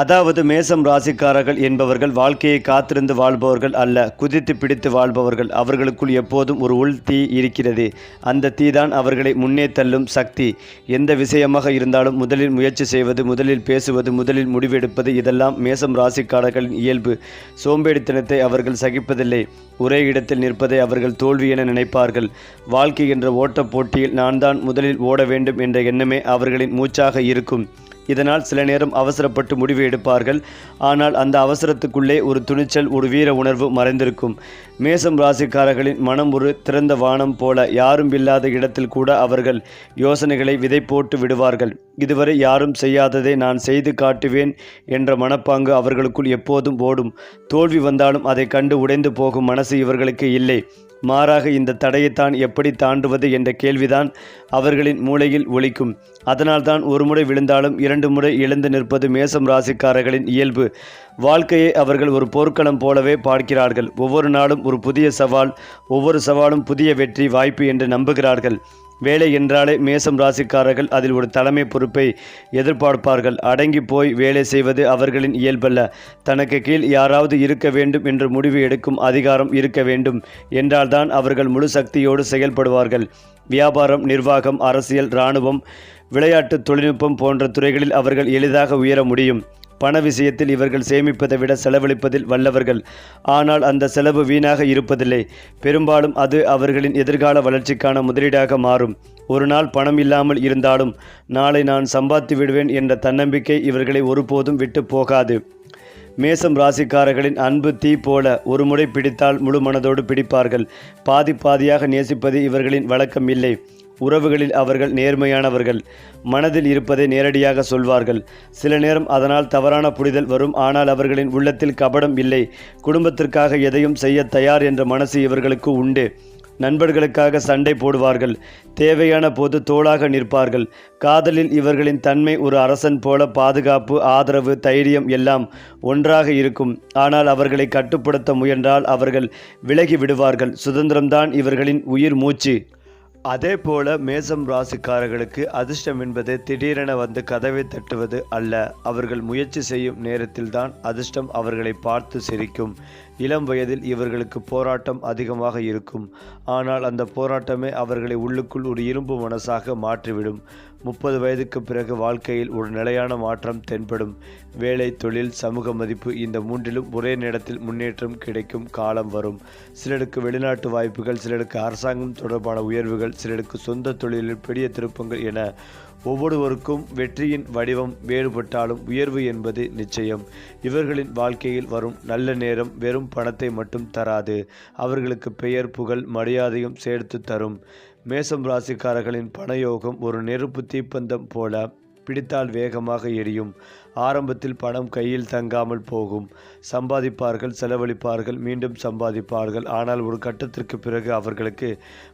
அதாவது மேசம் ராசிக்காரர்கள் என்பவர்கள் வாழ்க்கையை காத்திருந்து வாழ்பவர்கள் அல்ல குதித்து பிடித்து வாழ்பவர்கள். அவர்களுக்குள் எப்போதும் ஒரு உள் தீ இருக்கிறது. அந்த தீதான் அவர்களை முன்னே தள்ளும் சக்தி. எந்த விஷயமாக இருந்தாலும் முதலில் முயற்சி செய்வது முதலில் பேசுவது முதலில் முடிவெடுப்பது இதெல்லாம் மேசம் ராசிக்காரர்களின் இயல்பு. சோம்பேறித்தனத்தை அவர்கள் சகிப்பதில்லை. ஒரே இடத்தில் நிற்பதை அவர்கள் தோல்வி என நினைப்பார்கள். வாழ்க்கை என்ற ஓட்டப் போட்டியில் நான் தான் முதலில் ஓட வேண்டும் என்ற எண்ணமே அவர்களின் மூச்சாக இருக்கும். இதனால் சில நேரம் அவசரப்பட்டு முடிவு எடுப்பார்கள். ஆனால் அந்த அவசரத்துக்குள்ளே ஒரு துணிச்சல் ஒரு வீர உணர்வு மறைந்திருக்கும். மேசம் ராசிக்காரர்களின் மனம் ஒரு திறந்த வானம் போல யாரும் இல்லாத இடத்தில் கூட அவர்கள் யோசனைகளை விதை போட்டு விடுவார்கள். இதுவரை யாரும் செய்யாததை நான் செய்து காட்டுவேன் என்ற மனப்பாங்கு அவர்களுக்குள் எப்போதும் ஓடும். தோல்வி வந்தாலும் அதை கண்டு உடைந்து போகும் மனசு இவர்களுக்கு இல்லை. மாறாக இந்த தடையைத்தான் எப்படி தாண்டுவது என்ற கேள்விதான் அவர்களின் மூளையில் ஒழிக்கும் அதனால்தான் ஒரு முறை விழுந்தாலும் இரண்டு முறை எழுந்து நிற்பது மேசம் ராசிக்காரர்களின் இயல்பு. வாழ்க்கையை அவர்கள் ஒரு போர்க்களம் போலவே பார்க்கிறார்கள். ஒவ்வொரு நாளும் ஒரு புதிய சவால் ஒவ்வொரு சவாலும் புதிய வெற்றி வாய்ப்பு என்று நம்புகிறார்கள். வேலை என்றாலே மேசம் ராசிக்காரர்கள் அதில் ஒரு தலைமை பொறுப்பை எதிர்பார்ப்பார்கள். அடங்கி போய் வேலை செய்வது அவர்களின் இயல்பல்ல. தனக்கு கீழ் யாராவது இருக்க வேண்டும் என்று முடிவு எடுக்கும் அதிகாரம் இருக்க வேண்டும். என்றால்தான் அவர்கள் முழு சக்தியோடு செயல்படுவார்கள். வியாபாரம் நிர்வாகம் அரசியல் இராணுவம் விளையாட்டு தொழில்நுட்பம் போன்ற துறைகளில் அவர்கள் எளிதாக உயர முடியும். பண விஷயத்தில் இவர்கள் சேமிப்பதை விட செலவழிப்பதில் வல்லவர்கள். ஆனால் அந்த செலவு வீணாக இருப்பதில்லை. பெரும்பாலும் அது அவர்களின் எதிர்கால வளர்ச்சிக்கான முதலீடாக மாறும். ஒரு நாள் பணம் இல்லாமல் இருந்தாலும் நாளை நான் சம்பாதித்து விடுவேன் என்ற தன்னம்பிக்கை இவர்களை ஒருபோதும் விட்டு போகாது. மேசம் ராசிக்காரர்களின் அன்பு தீ போல ஒரு முறை பிடித்தால் முழு மனதோடு பிடிப்பார்கள். பாதி பாதியாக நேசிப்பது இவர்களின் வழக்கம் இல்லை. உறவுகளில் அவர்கள் நேர்மையானவர்கள். மனதில் இருப்பதை நேரடியாக சொல்வார்கள். சில நேரம் அதனால் தவறான புரிதல் வரும். ஆனால் அவர்களின் உள்ளத்தில் கபடம் இல்லை. குடும்பத்திற்காக எதையும் செய்ய தயார் என்ற மனசு இவர்களுக்கு உண்டு. நண்பர்களுக்காக சண்டை போடுவார்கள். தேவையான போது தோளாக நிற்பார்கள். காதலில் இவர்களின் தன்மை ஒரு அரசன் போல பாதுகாப்பு ஆதரவு தைரியம் எல்லாம் ஒன்றாக இருக்கும். ஆனால் அவர்களை கட்டுப்படுத்த முயன்றால் அவர்கள் விலகி விடுவார்கள். சுதந்திரம்தான் இவர்களின் உயிர் மூச்சு. அதே போல மேசம் ராசிக்காரர்களுக்கு அதிர்ஷ்டம் என்பது திடீரென வந்து கதவை தட்டுவது அல்ல. அவர்கள் முயற்சி செய்யும் நேரத்தில்தான் அதிர்ஷ்டம் அவர்களை பார்த்து சிரிக்கும். இளம் வயதில் இவர்களுக்கு போராட்டம் அதிகமாக இருக்கும். ஆனால் அந்த போராட்டமே அவர்களை உள்ளுக்குள் ஒரு இரும்பு மனசாக மாற்றிவிடும். முப்பது வயதுக்கு பிறகு வாழ்க்கையில் ஒரு நிலையான மாற்றம் தென்படும். வேலை தொழில் சமூக மதிப்பு இந்த மூன்றிலும் ஒரே நேரத்தில் முன்னேற்றம் கிடைக்கும் காலம் வரும். சிலருக்கு வெளிநாட்டு வாய்ப்புகள் சிலருக்கு அரசாங்கம் தொடர்பான உயர்வுகள் சிலருக்கு சொந்த தொழிலில் பெரிய திருப்பங்கள் என ஒவ்வொருவருக்கும் வெற்றியின் வடிவம் வேறுபட்டாலும் உயர்வு என்பது நிச்சயம். இவர்களின் வாழ்க்கையில் வரும் நல்ல நேரம் வெறும் பணத்தை மட்டும் தராது. அவர்களுக்கு பெயர் புகழ் மரியாதையும் சேர்த்து தரும். மேசம் ராசிக்காரர்களின் பணயோகம் ஒரு நெருப்பு தீப்பந்தம் போல பிடித்தால் வேகமாக எரியும். ஆரம்பத்தில் பணம் கையில் தங்காமல் போகும். சம்பாதிப்பார்கள் செலவழிப்பார்கள் மீண்டும் சம்பாதிப்பார்கள். ஆனால் ஒரு கட்டத்திற்கு பிறகு அவர்களுக்கு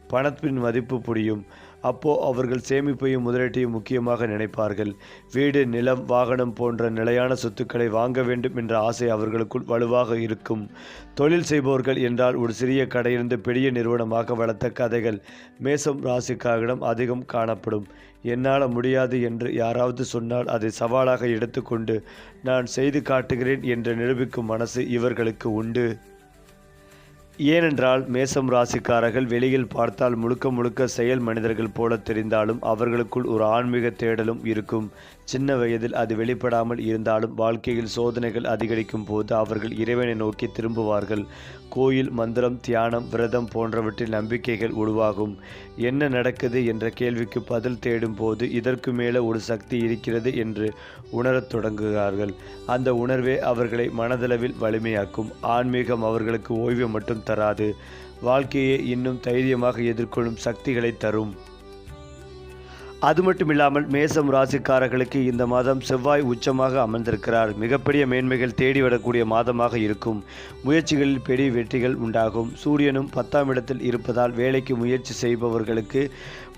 பணத்தின் மதிப்பு புரியும். அப்போ அவர்கள் சேமிப்பையும் முதலீட்டையும் முக்கியமாக நினைப்பார்கள். வீடு நிலம் வாகனம் போன்ற நிலையான சொத்துக்களை வாங்க வேண்டும் என்ற ஆசை அவர்களுக்குள் வலுவாக இருக்கும். தொழில் செய்பவர்கள் என்றால் ஒரு சிறிய கடையிலிருந்து பெரிய நிறுவனமாக வளர்த்த கதைகள். மேசம் ராசிக்காரிடம் அதிகம் காணப்படும். என்னால் முடியாது என்று யாராவது சொன்னால் அதை சவாலாக எடுத்துக்கொண்டு நான் செய்து காட்டுகிறேன் என்று நிரூபிக்கும் மனசு இவர்களுக்கு உண்டு. ஏனென்றால் மேசம் ராசிக்காரர்கள் வெளியில் பார்த்தால் முழுக்க முழுக்க செயல் மனிதர்கள் போல தெரிந்தாலும் அவர்களுக்குள் ஒரு ஆன்மீக தேடலும் இருக்கும். சின்ன வயதில் அது வெளிப்படாமல் இருந்தாலும் வாழ்க்கையில் சோதனைகள் அதிகரிக்கும் போது அவர்கள் இறைவனை நோக்கி திரும்புவார்கள். கோயில் மந்திரம் தியானம் விரதம் போன்றவற்றில் நம்பிக்கைகள் உருவாகும். என்ன நடக்குது என்ற கேள்விக்கு பதில் தேடும் போது இதற்கு மேலே ஒரு சக்தி இருக்கிறது என்று உணரத் தொடங்குகிறார்கள். அந்த உணர்வே அவர்களை மனதளவில் வலிமையாக்கும். ஆன்மீகம் அவர்களுக்கு ஓய்வு மட்டும் தராது. வாழ்க்கையை இன்னும் தைரியமாக எதிர்கொள்ளும் சக்திகளை தரும். அது மட்டும் இல்லாமல் மேசம் ராசிக்காரர்களுக்கு இந்த மாதம் செவ்வாய் உச்சமாக அமர்ந்திருக்கிறார். மிகப்பெரிய மேன்மைகள் தேடி வரக்கூடிய மாதமாக இருக்கும். முயற்சிகளில் பெரிய வெற்றிகள் உண்டாகும். சூரியனும் பத்தாம் இடத்தில் இருப்பதால் வேலைக்கு முயற்சி செய்பவர்களுக்கு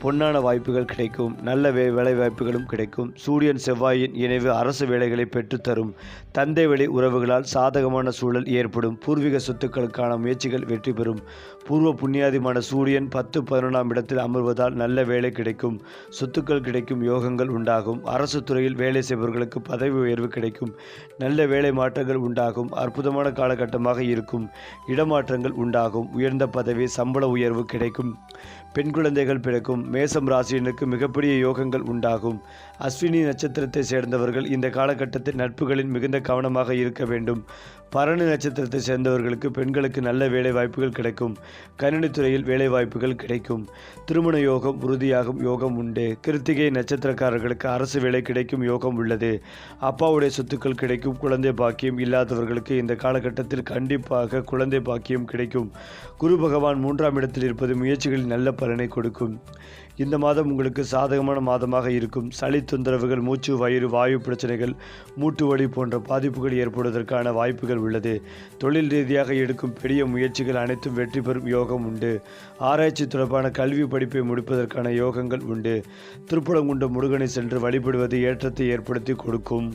பொன்னான வாய்ப்புகள் கிடைக்கும் நல்ல வே வேலை வாய்ப்புகளும் கிடைக்கும். சூரியன் செவ்வாயின் இணைவு அரசு வேலைகளை பெற்றுத்தரும் தந்தை வழி உறவுகளால் சாதகமான சூழல் ஏற்படும். பூர்வீக சொத்துக்களுக்கான முயற்சிகள் வெற்றி பெறும். பூர்வ புண்ணியாதிமான சூரியன் பத்து பதினொன்றாம் இடத்தில் அமர்வதால் நல்ல வேலை கிடைக்கும். சொத்துக்கள் கிடைக்கும் யோகங்கள் உண்டாகும். அரசு துறையில் வேலை செய்பவர்களுக்கு பதவி உயர்வு கிடைக்கும். நல்ல வேலை மாற்றங்கள் உண்டாகும். அற்புதமான காலகட்டமாக இருக்கும். இடமாற்றங்கள் உண்டாகும். உயர்ந்த பதவி சம்பள உயர்வு கிடைக்கும். பெண் குழந்தைகள் பிறக்கும். மேசம் ராசியினருக்கு மிகப்பெரிய யோகங்கள் உண்டாகும். அஸ்வினி நட்சத்திரத்தை சேர்ந்தவர்கள் இந்த காலகட்டத்தில் நட்புகளில் மிகுந்த கவனமாக இருக்க வேண்டும். பரணி நட்சத்திரத்தை சேர்ந்தவர்களுக்கு பெண்களுக்கு நல்ல வேலை வாய்ப்புகள் கிடைக்கும். கணினித்துறையில் வேலை வாய்ப்புகள் கிடைக்கும். திருமண யோகம் உறுதியாகும் யோகம் உண்டு. கிருத்திகை நட்சத்திரக்காரர்களுக்கு அரசு வேலை கிடைக்கும் யோகம் உள்ளது. அப்பாவுடைய சொத்துக்கள் கிடைக்கும். குழந்தை பாக்கியம் இல்லாதவர்களுக்கு இந்த காலகட்டத்தில் கண்டிப்பாக குழந்தை பாக்கியம் கிடைக்கும். குரு பகவான் மூன்றாம் இடத்தில் இருப்பது முயற்சிகளில் நல்ல பலனை கொடுக்கும். இந்த மாதம் உங்களுக்கு சாதகமான மாதமாக இருக்கும். சளி தொந்தரவுகள் மூச்சு வயிறு வாயு பிரச்சனைகள் மூட்டு வலி போன்ற பாதிப்புகள் ஏற்படுவதற்கான வாய்ப்புகள் உள்ளது. தொழில் ரீதியாக எடுக்கும் பெரிய முயற்சிகள் அனைத்தும் வெற்றி பெறும் யோகம் உண்டு. ஆராய்ச்சி தொடர்பான கல்வி படிப்பை முடிப்பதற்கான யோகங்கள் உண்டு. திருப்பலங்குண்ட முருகனை சென்று வழிபடுவது ஏற்றத்தை ஏற்படுத்தி கொடுக்கும்.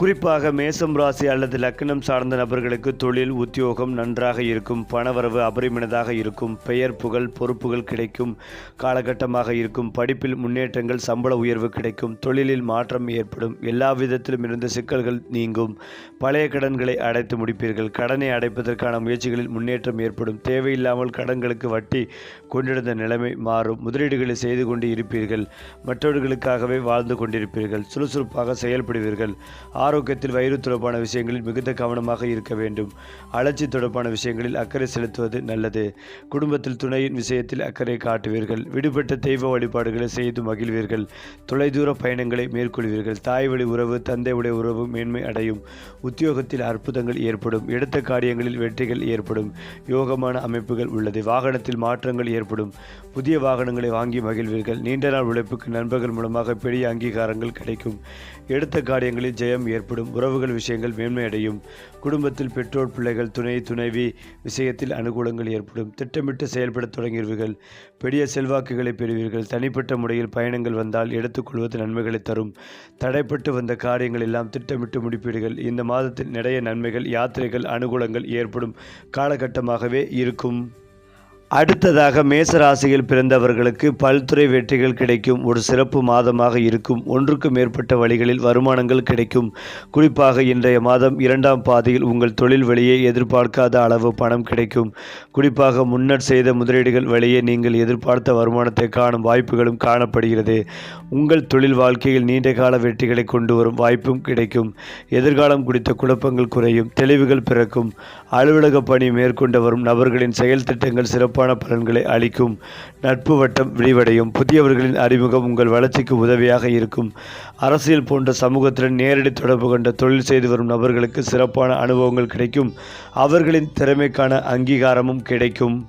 குறிப்பாக மேசம் ராசி அல்லது லக்னம் சார்ந்த நபர்களுக்கு தொழில் உத்தியோகம் நன்றாக இருக்கும் பணவரவு அபரிமினதாக இருக்கும் பெயர் புகழ் பொறுப்புகள் கிடைக்கும் காலகட்டமாக இருக்கும் படிப்பில் முன்னேற்றங்கள் சம்பள உயர்வு கிடைக்கும் தொழிலில் மாற்றம் ஏற்படும் எல்லா விதத்திலும் இருந்த சிக்கல்கள் நீங்கும் பழைய கடன்களை அடைத்து முடிப்பீர்கள் கடனை அடைப்பதற்கான முயற்சிகளில் முன்னேற்றம் ஏற்படும் தேவையில்லாமல் கடன்களுக்கு வட்டி கொண்டிருந்த நிலைமை மாறும் முதலீடுகளை செய்து கொண்டு இருப்பீர்கள் மற்றவர்களுக்காகவே வாழ்ந்து கொண்டிருப்பீர்கள் சுறுசுறுப்பாக செயல்படுவீர்கள் ஆரோக்கியத்தில் வயிறு தொடர்பான விஷயங்களில் மிகுந்த கவனமாக இருக்க வேண்டும். அலர்ச்சி தொடர்பான விஷயங்களில் அக்கறை செலுத்துவது நல்லது. குடும்பத்தில் துணையின் விஷயத்தில் அக்கறை காட்டுவீர்கள். விடுபட்ட தெய்வ வழிபாடுகளை செய்து மகிழ்வீர்கள். தொலைதூர பயணங்களை மேற்கொள்வீர்கள். தாய் வழி உறவு தந்தை உடைய உறவு மேன்மை அடையும். உத்தியோகத்தில் அற்புதங்கள் ஏற்படும். எடுத்த காரியங்களில் வெற்றிகள் ஏற்படும். யோகமான அமைப்புகள் உள்ளது. வாகனத்தில் மாற்றங்கள் ஏற்படும். புதிய வாகனங்களை வாங்கி மகிழ்வீர்கள். நீண்ட நாள் உழைப்புக்கு நண்பர்கள் மூலமாக பெரிய அங்கீகாரங்கள் கிடைக்கும். எடுத்த காரியங்களில் ஜெயம் ஏற்படும் உறவுகள் விஷயங்கள் மேன்மையடையும். குடும்பத்தில் பெற்றோர் பிள்ளைகள் துணை துணைவி விஷயத்தில் அனுகூலங்கள் ஏற்படும். திட்டமிட்டு செயல்படத் தொடங்குவீர்கள் பெரிய செல்வாக்குகளை பெறுவீர்கள். தனிப்பட்ட முறையில் பயணங்கள் வந்தால் எடுத்துக்கொள்வது நன்மைகளை தரும். தடைப்பட்டு வந்த காரியங்கள் எல்லாம் திட்டமிட்டு முடிப்பீர்கள். இந்த மாதத்தில் நிறைய நன்மைகள் யாத்திரைகள் அனுகூலங்கள் ஏற்படும். காலகட்டமாகவே இருக்கும். அடுத்ததாக மேச ராசியில் பிறந்தவர்களுக்கு பல்துறை வெற்றிகள் கிடைக்கும். ஒரு சிறப்பு மாதமாக இருக்கும். ஒன்றுக்கு மேற்பட்ட வழிகளில் வருமானங்கள் கிடைக்கும். குறிப்பாக இன்றைய மாதம் இரண்டாம் பாதியில் உங்கள் தொழில் வழியை எதிர்பார்க்காத அளவு பணம் கிடைக்கும். குறிப்பாக முன்னர் செய்த முதலீடுகள் வழியே நீங்கள் எதிர்பார்த்த வருமானத்தை காணும் வாய்ப்புகளும் காணப்படுகிறது. உங்கள் தொழில் வாழ்க்கையில் நீண்ட கால வெற்றிகளை கொண்டு வரும் வாய்ப்பும் கிடைக்கும். எதிர்காலம் குறித்த குழப்பங்கள் குறையும். தெளிவுகள் பிறக்கும். அலுவலக பணி மேற்கொண்டு வரும் நபர்களின் செயல் திட்டங்கள் சிறப்பான பலன்களை அளிக்கும். நட்பு வட்டம் விரிவடையும். புதியவர்களின் அறிமுகம் உங்கள் வளர்ச்சிக்கு உதவியாக இருக்கும். அரசியல் போன்ற சமூகத்துடன் நேரடி தொடர்பு கொண்ட தொழில் செய்து வரும் நபர்களுக்கு சிறப்பான அனுபவங்கள் கிடைக்கும். அவர்களின் திறமைக்கான அங்கீகாரமும் கிடைக்கும்.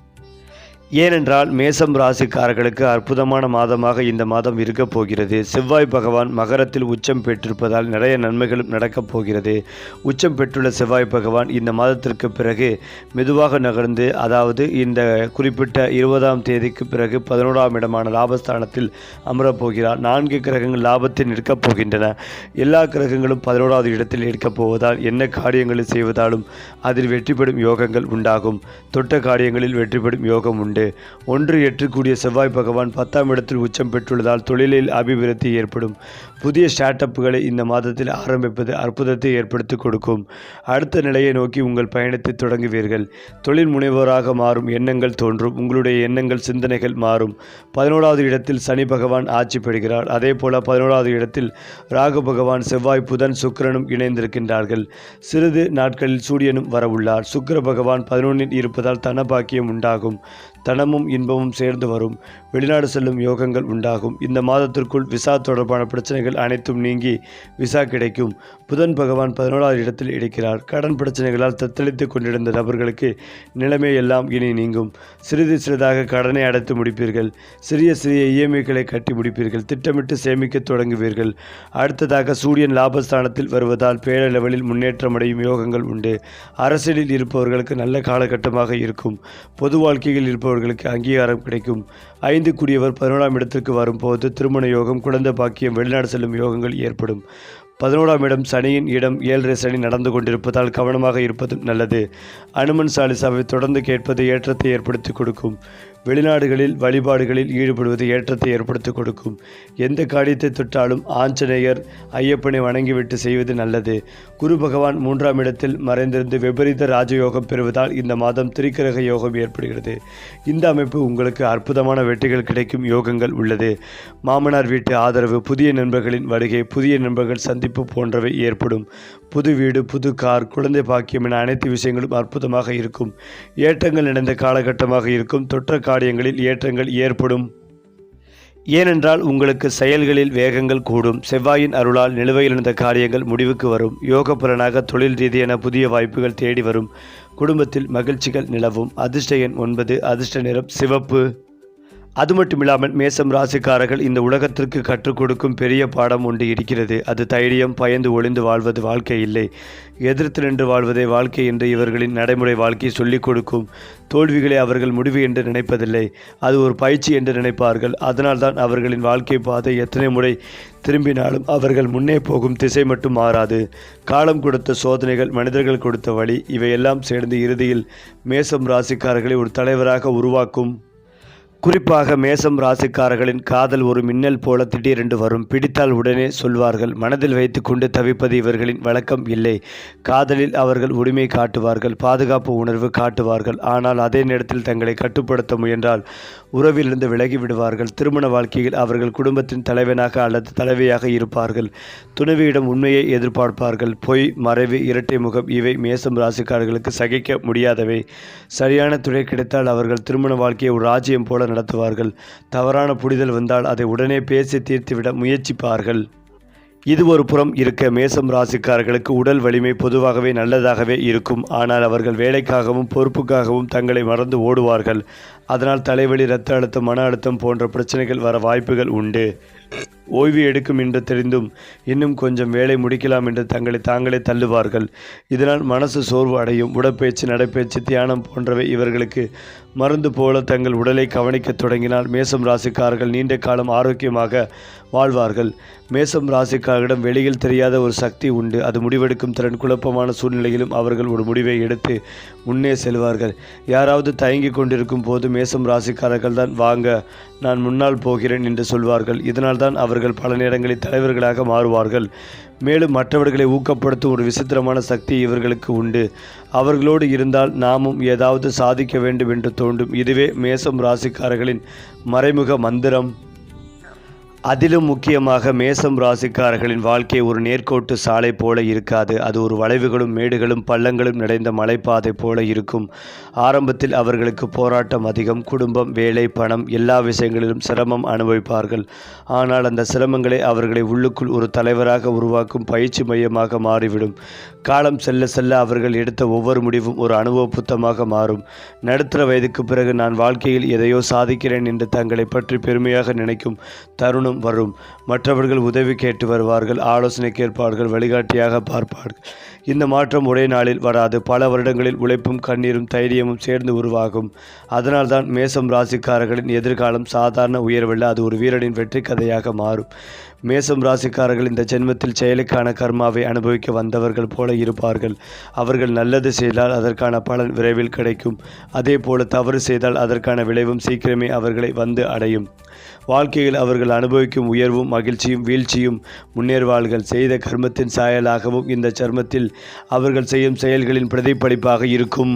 ஏனென்றால் மேசம் ராசிக்காரர்களுக்கு அற்புதமான மாதமாக இந்த மாதம் இருக்கப் போகிறது. செவ்வாய் பகவான் மகரத்தில் உச்சம் பெற்றிருப்பதால் நிறைய நன்மைகளும் நடக்கப் போகிறது. உச்சம் பெற்றுள்ள செவ்வாய் பகவான் இந்த மாதத்திற்கு பிறகு மெதுவாக நகர்ந்து அதாவது இந்த குறிப்பிட்ட இருபதாம் தேதிக்கு பிறகு பதினோராம் இடமான லாபஸ்தானத்தில் அமரப் போகிறார். நான்கு கிரகங்கள் லாபத்தில் நிற்கப் போகின்றன. எல்லா கிரகங்களும் பதினோராவது இடத்தில் இருக்கப் போவதால் என்ன காரியங்களை செய்வதாலும் அதில் வெற்றி பெறும் யோகங்கள் உண்டாகும். தொட்ட காரியங்களில் வெற்றி பெறும் யோகம் உண்டு. ஒன்று எட்டுக்கூடிய செவ்வாய் பகவான் பத்தாம் இடத்தில் உச்சம் பெற்றுள்ளதால் தொழிலில் அபிவிருத்தி ஏற்படும். புதிய ஸ்டார்ட் அப்புகளை இந்த மாதத்தில் ஆரம்பிப்பது அற்புதத்தை ஏற்படுத்தி கொடுக்கும். அடுத்த நிலையை நோக்கி உங்கள் பயணத்தை தொடங்குவீர்கள். தொழில் முனைவோராக மாறும் எண்ணங்கள் தோன்றும். உங்களுடைய எண்ணங்கள் சிந்தனைகள் மாறும். பதினோராவது இடத்தில் சனி பகவான் ஆட்சி பெறுகிறார். அதே போல பதினோராவது இடத்தில் ராகு பகவான் செவ்வாய் புதன் சுக்கிரனும் இணைந்திருக்கின்றார்கள். சிறிது நாட்களில் சூரியனும் வரவுள்ளார். சுக்கர பகவான் பதினொன்றில் இருப்பதால் தனபாக்கியம் உண்டாகும். தனமும் இன்பமும் சேர்ந்து வரும். வெளிநாடு செல்லும் யோகங்கள் உண்டாகும். இந்த மாதத்திற்குள் விசா தொடர்பான பிரச்சனைகள் அனைத்தும் நீங்கி விசா கிடைக்கும். புதன் பகவான் பதினோராவது இடத்தில் இருக்கிறார். கடன் பிரச்சனைகளால் தத்தளித்து கொண்டிருந்த நபர்களுக்கு நிலைமை எல்லாம் இனி நீங்கும். சிறிது சிறிதாக கடனை அடைத்து முடிப்பீர்கள். சிறிய சிறிய இஎம்ஐகளை கட்டி முடிப்பீர்கள். திட்டமிட்டு சேமிக்க தொடங்குவீர்கள். அடுத்ததாக சூரியன் லாபஸ்தானத்தில் வருவதால் பேர லெவலில் முன்னேற்றம் அடையும் யோகங்கள் உண்டு. அரசியலில் இருப்பவர்களுக்கு நல்ல காலகட்டமாக இருக்கும். பொது வாழ்க்கையில் இருப்பவர்களுக்கு அங்கீகாரம் கிடைக்கும். ஐந்து கூடியவர் பதினோராம் இடத்திற்கு வரும்போது திருமண யோகம் குழந்தை பாக்கியம் வெளிநாடு செல்லும் யோகங்கள் ஏற்படும். பதினோராம் இடம் சனியின் இடம் ஏழரை சனி நடந்து கொண்டிருப்பதால் கவனமாக இருப்பதும் நல்லது. அனுமன் சாலிசாவை தொடர்ந்து கேட்பது ஏற்றத்தை ஏற்படுத்தி கொடுக்கும். வெளிநாடுகளில் வழிபாடுகளில் ஈடுபடுவது ஏற்றத்தை ஏற்படுத்தி கொடுக்கும். எந்த காரியத்தை தொட்டாலும் ஆஞ்சநேயர் ஐயப்பனை வணங்கிவிட்டு செய்வது நல்லது. குரு பகவான் மூன்றாம் இடத்தில் மறைந்திருந்து விபரீத ராஜயோகம் பெறுவதால் இந்த மாதம் திரிக்கிரக யோகம் ஏற்படுகிறது. இந்த அமைப்பு உங்களுக்கு அற்புதமான வெற்றிகள் கிடைக்கும் யோகங்கள் உள்ளது. மாமனார் வீட்டு ஆதரவு புதிய நண்பர்களின் வருகை புதிய நண்பர்கள் சந்திப்பு போன்றவை ஏற்படும். புது வீடு புது கார் குழந்தை பாக்கியம் என அனைத்து விஷயங்களும் அற்புதமாக இருக்கும். ஏற்றங்கள் நடந்த காலகட்டமாக இருக்கும். தொற்ற காரியங்களில் ஏற்றங்கள் ஏற்படும். ஏனென்றால் உங்களுக்கு செயல்களில் வேகங்கள் கூடும். செவ்வாயின் அருளால் நிலுவையில் இருந்த காரியங்கள் முடிவுக்கு வரும். யோக புலனாக தொழில் ரீதியான புதிய வாய்ப்புகள் தேடி வரும். குடும்பத்தில் மகிழ்ச்சிகள் நிலவும். அதிர்ஷ்ட எண் ஒன்பது அதிர்ஷ்ட நிறம் சிவப்பு. அது மட்டுமில்லாமல் மேசம் ராசிக்காரர்கள் இந்த உலகத்திற்கு கற்றுக் கொடுக்கும் பெரிய பாடம் ஒன்று இருக்கிறது. அது தைரியம் பயந்து ஒளிந்து வாழ்வது வாழ்க்கை இல்லை. எதிர்த்து நின்று வாழ்வதே வாழ்க்கை என்று இவர்களின் நடைமுறை வாழ்க்கையை சொல்லிக் கொடுக்கும் தோல்விகளை அவர்கள் முடிவு என்று நினைப்பதில்லை. அது ஒரு பயிற்சி என்று நினைப்பார்கள். அதனால்தான் அவர்களின் வாழ்க்கை பாதை எத்தனை முறை திரும்பினாலும் அவர்கள் முன்னே போகும் திசை மட்டும் மாறாது. காலம் கொடுத்த சோதனைகள் மனிதர்கள் கொடுத்த வழி இவையெல்லாம் சேர்ந்து இறுதியில் மேசம் ராசிக்காரர்களை ஒரு தலைவராக உருவாக்கும் குறிப்பாக மேசம் ராசிக்காரர்களின் காதல் ஒரு மின்னல் போல திடீரென்று வரும். பிடித்தால் உடனே சொல்வார்கள் மனதில் வைத்துக்கொண்டு தவிப்பது இவர்களின் வழக்கம் இல்லை. காதலில் அவர்கள் உரிமை காட்டுவார்கள் பாதுகாப்பு உணர்வு காட்டுவார்கள். ஆனால் அதே நேரத்தில் தங்களை கட்டுப்படுத்த முயன்றால் உறவிலிருந்து விலகி விடுவார்கள். திருமண வாழ்க்கையில் அவர்கள் குடும்பத்தின் தலைவனாக அல்லது தலைவியாக இருப்பார்கள். துணைவியிடம் உண்மையை எதிர்பார்ப்பார்கள். பொய் மறைவு இரட்டை முகம் இவை மேசம் ராசிக்காரர்களுக்கு சகிக்க முடியாதவை. சரியான துணை கிடைத்தால் அவர்கள் திருமண வாழ்க்கையை ஒரு ராஜ்யம் போல நடத்துவார்கள். தவறான புரிதல் வந்தால் அதை உடனே பேசி தீர்த்துவிட முயற்சிப்பார்கள். இது ஒரு புறம் இருக்க மேசம் ராசிக்காரர்களுக்கு உடல் வலிமை பொதுவாகவே நல்லதாகவே இருக்கும். ஆனால் அவர்கள் வேலைக்காகவும் பொறுப்புக்காகவும் தங்களை மறந்து ஓடுவார்கள். அதனால் தலைவலி இரத்த அழுத்தம் மன அழுத்தம் போன்ற பிரச்சனைகள் வர வாய்ப்புகள் உண்டு. ஓய்வு எடுக்கும் என்று தெரிந்தும் இன்னும் கொஞ்சம் வேலை முடிக்கலாம் என்று தங்களை தாங்களே தள்ளுவார்கள். இதனால் மனசு சோர்வு அடையும். உடற்பயிற்சி நடைப்பயிற்சி தியானம் போன்றவை இவர்களுக்கு மருந்து போல தங்கள் உடலை கவனிக்க தொடங்கினால் மேசம் ராசிக்காரர்கள் நீண்ட காலம் ஆரோக்கியமாக வாழ்வார்கள். மேசம் ராசிக்காரர்களிடம் வெளியில் தெரியாத ஒரு சக்தி உண்டு. அது முடிவெடுக்கும் திறன் குழப்பமான சூழ்நிலையிலும் அவர்கள் ஒரு முடிவை எடுத்து முன்னே செல்வார்கள். யாராவது தயங்கி கொண்டிருக்கும் போது மேசம் ராசிக்காரர்கள் தான் வாங்க நான் முன்னால் போகிறேன் என்று சொல்வார்கள். இதனால் தான் அவர்கள் பல நேரங்களில் தலைவர்களாக மாறுவார்கள். மேலும் மற்றவர்களை ஊக்கப்படுத்தும் ஒரு விசித்திரமான சக்தி இவர்களுக்கு உண்டு. அவர்களோடு இருந்தால் நாமும் ஏதாவது சாதிக்க வேண்டும் என்று தோன்றும். இதுவே மேசம் ராசிக்காரர்களின் மறைமுக மந்திரம். அதிலும் முக்கியமாக மேசம் ராசிக்காரர்களின் வாழ்க்கை ஒரு நேர்கோட்டு சாலை போல இருக்காது. அது ஒரு வளைவுகளும் மேடுகளும் பள்ளங்களும் நிறைந்த மலைப்பாதை போல இருக்கும். ஆரம்பத்தில் அவர்களுக்கு போராட்டம் அதிகம். குடும்பம் வேலை பணம் எல்லா விஷயங்களிலும் சிரமம் அனுபவிப்பார்கள். ஆனால் அந்த சிரமங்களை அவர்களை உள்ளுக்குள் ஒரு தலைவராக உருவாக்கும் பயிற்சி மையமாக மாறிவிடும். காலம் செல்ல செல்ல அவர்கள் எடுத்த ஒவ்வொரு முடிவும் ஒரு அனுபவ புத்தமாக மாறும். நடுத்தர வயதுக்கு பிறகு நான் வாழ்க்கையில் எதையோ சாதிக்கிறேன் என்று தங்களை பற்றி பெருமையாக நினைக்கும் தருணம் வரும். மற்றவர்கள் உதவி கேட்டு வருவார்கள் ஆலோசனை கேட்பார்கள் வழிகாட்டியாக பார்ப்பார்கள். இந்த மாற்றம் ஒரே நாளில் வராது. பல வருடங்களில் உழைப்பும் கண்ணீரும் தைரியமும் சேர்ந்து உருவாகும். அதனால்தான் மேசம் ராசிக்காரர்களின் எதிர்காலம் சாதாரண உயர்வல்ல அது ஒரு வீரனின் வெற்றி கதையாக மாறும். மேசம் ராசிக்காரர்கள் இந்த ஜென்மத்தில் செயலுக்கான கர்மாவை அனுபவிக்க வந்தவர்கள் போல இருப்பார்கள். அவர்கள் நல்லது செய்தால் அதற்கான பலன் விரைவில் கிடைக்கும். அதே போல தவறு செய்தால் அதற்கான விளைவும் சீக்கிரமே அவர்களை வந்து அடையும். வாழ்க்கையில் அவர்கள் அனுபவிக்கும் உயர்வும் மகிழ்ச்சியும் வீழ்ச்சியும் முன்னேறுவார்கள் செய்த கர்மத்தின் சாயலாகவும் இந்த சர்மத்தில் அவர்கள் செய்யும் செயல்களின் பிரதிபலிப்பாக இருக்கும்.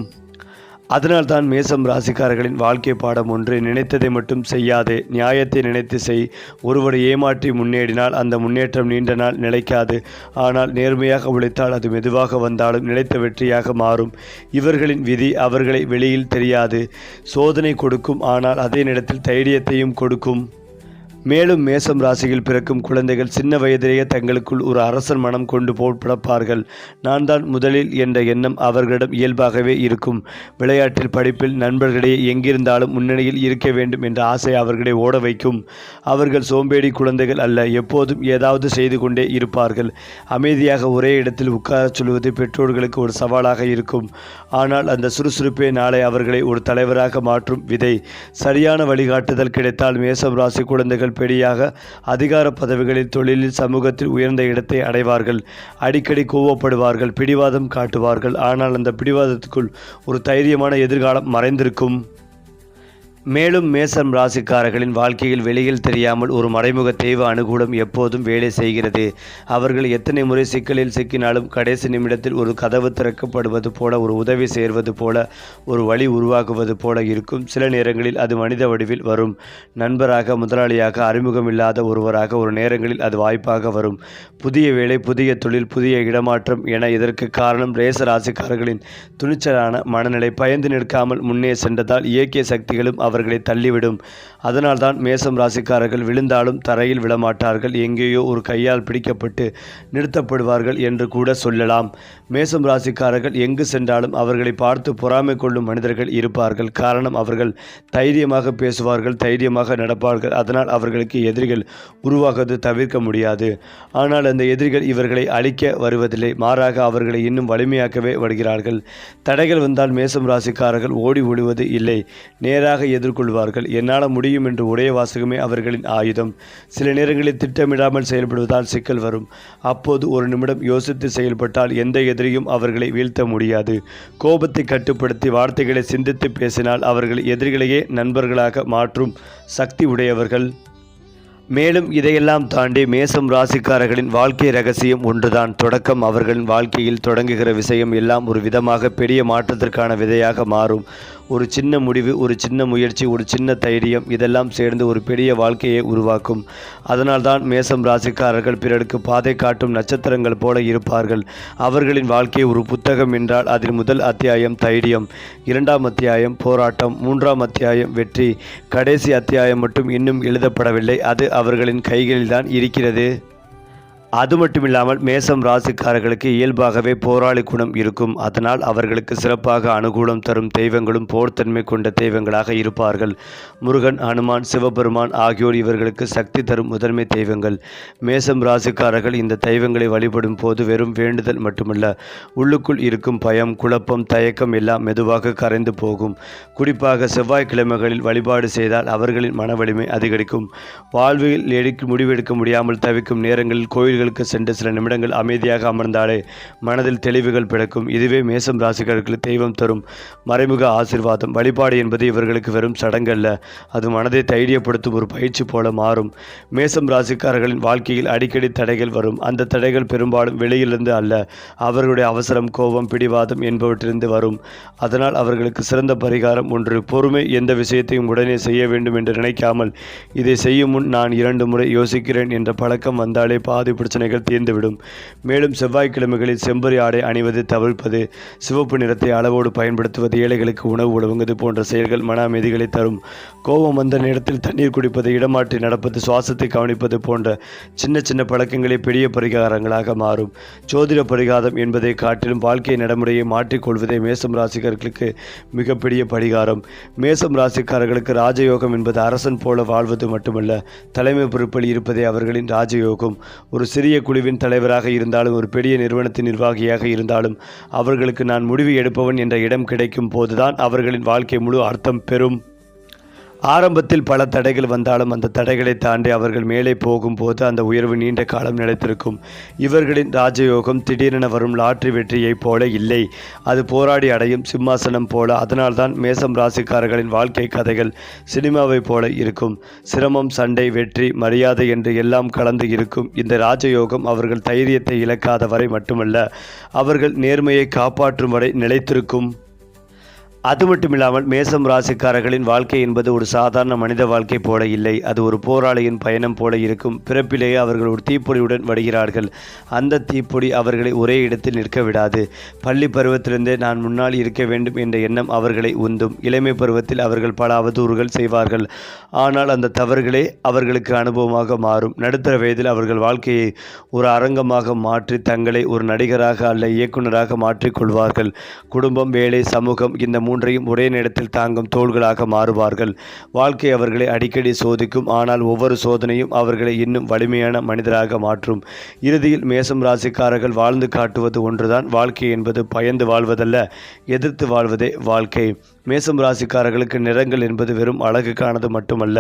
அதனால்தான் மேசம் ராசிக்காரர்களின் வாழ்க்கை பாடம் ஒன்று நினைத்ததை மட்டும் செய்யாதே. நியாயத்தை நினைத்து செய். ஒருவரை ஏமாற்றி முன்னேறினால் அந்த முன்னேற்றம் நீண்ட நாள் நிலைக்காது. ஆனால் நேர்மையாக உழைத்தால் அது மெதுவாக வந்தாலும் நிலைத்த வெற்றியாக மாறும். இவர்களின் விதி அவர்களை வெளியில் தெரியாது. சோதனை கொடுக்கும் ஆனால் அதே நேரத்தில் தைரியத்தையும் கொடுக்கும். மேலும் மேசம் ராசியில் பிறக்கும் குழந்தைகள் சின்ன வயதிலேயே தங்களுக்குள் ஒரு அரசன் மனம் கொண்டு போல் பிறப்பார்கள் நான் தான் முதலில் என்ற எண்ணம் அவர்களிடம் இயல்பாகவே இருக்கும். விளையாட்டில் படிப்பில் நண்பர்களிடையே எங்கிருந்தாலும் முன்னணியில் இருக்க வேண்டும் என்ற ஆசை அவர்களை ஓட வைக்கும். அவர்கள் சோம்பேறி குழந்தைகள் அல்ல எப்போதும் ஏதாவது செய்து கொண்டே இருப்பார்கள். அமைதியாக ஒரே இடத்தில் உட்காரச் சொல்வது பெற்றோர்களுக்கு ஒரு சவாலாக இருக்கும். ஆனால் அந்த சுறுசுறுப்பே நாளை அவர்களை ஒரு தலைவராக மாற்றும் விதை. சரியான வழிகாட்டுதல் கிடைத்தால் மேசம் ராசி குழந்தைகள் பெரியாக அதிகார பதவிகளில் தொழிலில் சமூகத்தில் உயர்ந்த இடத்தை அடைவார்கள். அடிக்கடி கோவப்படுவார்கள் பிடிவாதம் காட்டுவார்கள். ஆனால் அந்த பிடிவாதத்துக்குள் ஒரு தைரியமான எதிர்காலம் மறைந்திருக்கும். மேலும் மேசம் ராசிக்காரர்களின் வாழ்க்கையில் வெளியில் தெரியாமல் ஒரு மறைமுக தெய்வ அனுகூலம் எப்போதும் வேலை செய்கிறது. அவர்கள் எத்தனை முறை சிக்கலில் சிக்கினாலும் கடைசி நிமிடத்தில் ஒரு கதவு திறக்கப்படுவது போல ஒரு உதவி சேர்வது போல ஒரு வழி உருவாக்குவது போல இருக்கும். சில நேரங்களில் அது மனித வடிவில் வரும். நண்பராக முதலாளியாக அறிமுகம் இல்லாத ஒருவராக ஒரு நேரங்களில் அது வாய்ப்பாக வரும். புதிய வேலை புதிய தொழில் புதிய இடமாற்றம் என இதற்கு காரணம் ரேச ராசிக்காரர்களின் துணிச்சலான மனநிலை. பயந்து நிற்காமல் முன்னே சென்றதால் இயக்கிய சக்திகளும் அவர்களை தள்ளிவிடும். அதனால்தான் மேசம் ராசிக்காரர்கள் விழுந்தாலும் தரையில் விழமாட்டார்கள். எங்கேயோ ஒரு கையால் பிடிக்கப்பட்டு நிறுத்தப்படுவார்கள் என்று கூட சொல்லலாம். மேசம் ராசிக்காரர்கள் எங்கு சென்றாலும் அவர்களை பார்த்து பொறாமை கொள்ளும் மனிதர்கள் இருப்பார்கள். காரணம் அவர்கள் தைரியமாக பேசுவார்கள் தைரியமாக நடப்பார்கள். அதனால் அவர்களுக்கு எதிரிகள் உருவாகுவது தவிர்க்க முடியாது. ஆனால் அந்த எதிரிகள் இவர்களை அழிக்க வருவதில்லை. மாறாக அவர்களை இன்னும் வலிமையாக்கவே வருகிறார்கள். தடைகள் வந்தால் மேசம் ராசிக்காரர்கள் ஓடி ஒளிவது இல்லை. நேராக எதிர்கொள்வார்கள். என்னால் முடியும் என்று ஒரே வாசகமே அவர்களின் ஆயுதம். சில நேரங்களில் திட்டமிடாமல் செயல்படுவதால் சிக்கல் வரும். அப்போது ஒரு நிமிடம் யோசித்து செயல்பட்டால் எந்த எதிரியும் அவர்களை வீழ்த்த முடியாது. கோபத்தை கட்டுப்படுத்தி வார்த்தைகளை சிந்தித்து பேசினால் அவர்கள் எதிரிகளையே நண்பர்களாக மாற்றும் சக்தி உடையவர்கள். மேலும் இதையெல்லாம் தாண்டி மேசம் ராசிக்காரர்களின் வாழ்க்கை ரகசியம் ஒன்றுதான். தொடக்கம் அவர்களின் வாழ்க்கையில் தொடங்குகிற விஷயம் எல்லாம் ஒரு விதமாக பெரிய மாற்றத்திற்கான விதையாக மாறும். ஒரு சின்ன முடிவு ஒரு சின்ன முயற்சி ஒரு சின்ன தைரியம் இதெல்லாம் சேர்ந்து ஒரு பெரிய வாழ்க்கையை உருவாக்கும். அதனால்தான் மேசம் ராசிக்காரர்கள் பிறருக்கு பாதை காட்டும் நட்சத்திரங்கள் போல இருப்பார்கள். அவர்களின் வாழ்க்கை ஒரு புத்தகம் என்றால் அதில் முதல் அத்தியாயம் தைரியம் இரண்டாம் அத்தியாயம் போராட்டம் மூன்றாம் அத்தியாயம் வெற்றி. கடைசி அத்தியாயம் மட்டும் இன்னும் எழுதப்படவில்லை. அது அவர்களின் கைகளில்தான் இருக்கிறது. அது மட்டுமில்லாமல் மேசம் ராசிக்காரர்களுக்கு இயல்பாகவே போராளி குணம் இருக்கும். அதனால் அவர்களுக்கு சிறப்பாக அனுகூலம் தரும் தெய்வங்களும் போர்த்தன்மை கொண்ட தெய்வங்களாக இருப்பார்கள். முருகன் ஹனுமான் சிவபெருமான் ஆகியோர் இவர்களுக்கு சக்தி தரும் முதன்மை தெய்வங்கள். மேசம் ராசிக்காரர்கள் இந்த தெய்வங்களை வழிபடும் போது வெறும் வேண்டுதல் மட்டுமல்ல உள்ளுக்குள் இருக்கும் பயம் குழப்பம் தயக்கம் எல்லாம் மெதுவாக கரைந்து போகும். குறிப்பாக செவ்வாய்க்கிழமைகளில் வழிபாடு செய்தால் அவர்களின் மன வலிமை அதிகரிக்கும். வாழ்வில் எடுக்க முடிவெடுக்க முடியாமல் தவிக்கும் நேரங்களில் கோயில்கள் கோயில்களுக்கு சென்று சில நிமிடங்கள் அமைதியாக அமர்ந்தாலே மனதில் தெளிவுகள் பிறக்கும். இதுவே மேசம் ராசிக்காரர்களுக்கு தெய்வம் தரும் மறைமுக ஆசிர்வாதம். வழிபாடு என்பது இவர்களுக்கு வெறும் சடங்கல்ல அது மனதை தைரியப்படுத்தும் ஒரு பயிற்சி போல மாறும். மேசம் ராசிக்காரர்களின் வாழ்க்கையில் அடிக்கடி தடைகள் வரும். அந்த தடைகள் பெரும்பாலும் வெளியிலிருந்து அல்ல அவர்களுடைய அவசரம் கோபம் பிடிவாதம் என்பவற்றிலிருந்து வரும். அதனால் அவர்களுக்கு சிறந்த பரிகாரம் ஒன்று. பொறுமை எந்த விஷயத்தையும் உடனே செய்ய வேண்டும் என்று நினைக்காமல் இதை செய்யும் முன் நான் இரண்டு முறை யோசிக்கிறேன் என்ற பழக்கம் வந்தாலே பாதிப்பு பிரச்சனைகள் தீர்ந்துவிடும். மேலும் செவ்வாய்க்கிழமைகளில் செம்பரி ஆடை அணிவது தவிர்ப்பது சிவப்பு நிறத்தை அளவோடு பயன்படுத்துவது ஏழைகளுக்கு உணவு உழவுவது போன்ற செயல்கள் மன அமைதிகளை தரும். கோபம் வந்த நேரத்தில் தண்ணீர் குடிப்பது இடமாற்றி நடப்பது சுவாசத்தை கவனிப்பது போன்ற சின்ன சின்ன பழக்கங்களே பெரிய பரிகாரங்களாக மாறும். ஜோதிட பரிகாரம் என்பதை காட்டிலும் வாழ்க்கை நடைமுறையை மாற்றிக்கொள்வதே மேசம் ராசிக்காரர்களுக்கு மிகப்பெரிய பரிகாரம். மேசம் ராசிக்காரர்களுக்கு ராஜயோகம் என்பது அரசன் போல வாழ்வது மட்டுமல்ல தலைமை பொறுப்பில் இருப்பதே அவர்களின் ராஜயோகம். ஒரு சிறிய குழுவின் தலைவராக இருந்தாலும் ஒரு பெரிய நிறுவனத்தின் நிர்வாகியாக இருந்தாலும் அவர்களுக்கு நான் முடிவு எடுப்பவன் என்ற இடம் கிடைக்கும் போதுதான் அவர்களின் வாழ்க்கை முழு அர்த்தம் பெறும். ஆரம்பத்தில் பல தடைகள் வந்தாலும் அந்த தடைகளை தாண்டி அவர்கள் மேலே போகும்போது அந்த உயர்வு நீண்ட காலம் நிலைத்திருக்கும். இவர்களின் ராஜயோகம் திடீரென வரும் லாட்ரி வெற்றியைப் போல இல்லை. அது போராடி அடையும் சிம்மாசனம் போல. அதனால்தான் மேசம் ராசிக்காரர்களின் வாழ்க்கை கதைகள் சினிமாவைப் போல இருக்கும். சிரமம் சண்டை வெற்றி மரியாதை என்று எல்லாம் கலந்து இருக்கும். இந்த ராஜயோகம் அவர்கள் தைரியத்தை இழக்காத வரை மட்டுமல்ல அவர்கள் நேர்மையை காப்பாற்றும் வரை நிலைத்திருக்கும். அது மட்டும் இல்லாமல் மேசம் ராசிக்காரர்களின் வாழ்க்கை என்பது ஒரு சாதாரண மனித வாழ்க்கை போல இல்லை. அது ஒரு போராளியின் பயணம் போல இருக்கும். பிறப்பிலேயே அவர்கள் ஒரு தீப்பொடியுடன் வருகிறார்கள். அந்த தீப்பொடி அவர்களை ஒரே இடத்தில் நிற்க விடாது. பள்ளி பருவத்திலிருந்தே நான் முன்னால் இருக்க வேண்டும் என்ற எண்ணம் அவர்களை உந்தும். இளமை பருவத்தில் அவர்கள் பல அவதூறுகள் செய்வார்கள். ஆனால் அந்த தவறுகளே அவர்களுக்கு அனுபவமாக மாறும். நடுத்தர வயதில் அவர்கள் வாழ்க்கையை ஒரு அரங்கமாக மாற்றி தங்களை ஒரு நடிகராக அல்ல இயக்குனராக மாற்றிக்கொள்வார்கள் குடும்பம் வேலை சமூகம் இந்த மூன்றையும் ஒரே நேரத்தில் தாங்கும் தோள்களாக மாறுவார்கள். வாழ்க்கை அவர்களை அடிக்கடி சோதிக்கும். ஆனால் ஒவ்வொரு சோதனையும் அவர்களை இன்னும் வலிமையான மனிதராக மாற்றும். இறுதியில் மேசம் ராசிக்காரர்கள் வாழ்ந்து காட்டுவது ஒன்றுதான். வாழ்க்கை என்பது பயந்து வாழ்வதல்ல எதிர்த்து வாழ்வதே வாழ்க்கை. மேசம் ராசிக்காரர்களுக்கு நிறங்கள் என்பது வெறும் அழகுக்கானது மட்டுமல்ல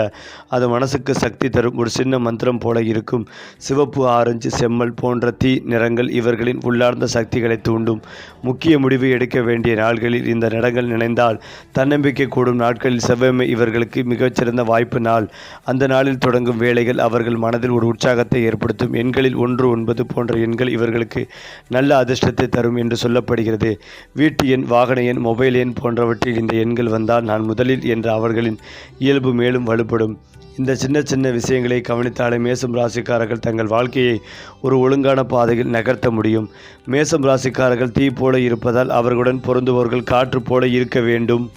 அது மனசுக்கு சக்தி தரும் ஒரு சின்ன மந்திரம் போல இருக்கும். சிவப்பு ஆரஞ்சு செம்மல் போன்ற தீ நிறங்கள் இவர்களின் உள்ளார்ந்த சக்திகளை தூண்டும். முக்கிய முடிவு எடுக்க வேண்டிய நாள்களில் இந்த நிறங்கள் நினைந்தால் தன்னம்பிக்கை கூடும் நாட்களில் செவ்வாய்மை இவர்களுக்கு மிகச்சிறந்த வாய்ப்பு நாள். அந்த நாளில் தொடங்கும் வேலைகள் அவர்கள் மனதில் ஒரு உற்சாகத்தை ஏற்படுத்தும். எண்களில் ஒன்று ஒன்பது போன்ற எண்கள் இவர்களுக்கு நல்ல அதிர்ஷ்டத்தை தரும் என்று சொல்லப்படுகிறது. வீட்டு எண் வாகன எண் மொபைல் எண் போன்றவற்றில் இந்த எண்கள் வந்தால் நான் முதலில் என்ற அவர்களின் இயல்பு மேலும் வலுப்படும். இந்த சின்ன சின்ன விஷயங்களை கவனித்தாலே மேசம் ராசிக்காரர்கள் தங்கள் வாழ்க்கையை ஒரு ஒழுங்கான பாதையில் நகர்த்த முடியும். மேசம் ராசிக்காரர்கள் தீ போல இருப்பதால் அவர்களுடன் பொருந்துபவர்கள் காற்று போல இருக்க வேண்டும்.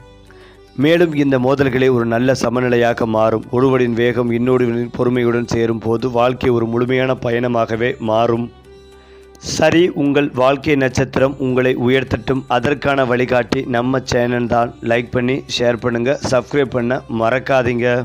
மேலும் இந்த மோதல்களை ஒரு நல்ல சமநிலையாக மாறும். ஒருவரின் வேகம் இன்னொருவரின் பொறுமையுடன் சேரும் போது வாழ்க்கை ஒரு முழுமையான பயணமாகவே மாறும். சரி உங்கள் வாழ்க்கை நட்சத்திரம் உங்களை உயர்த்தட்டும். அதற்கான வழிகாட்டி நம்ம சேனல் தான். லைக் பண்ணி ஷேர் பண்ணுங்கள் சப்ஸ்கிரைப் பண்ண மறக்காதீங்க.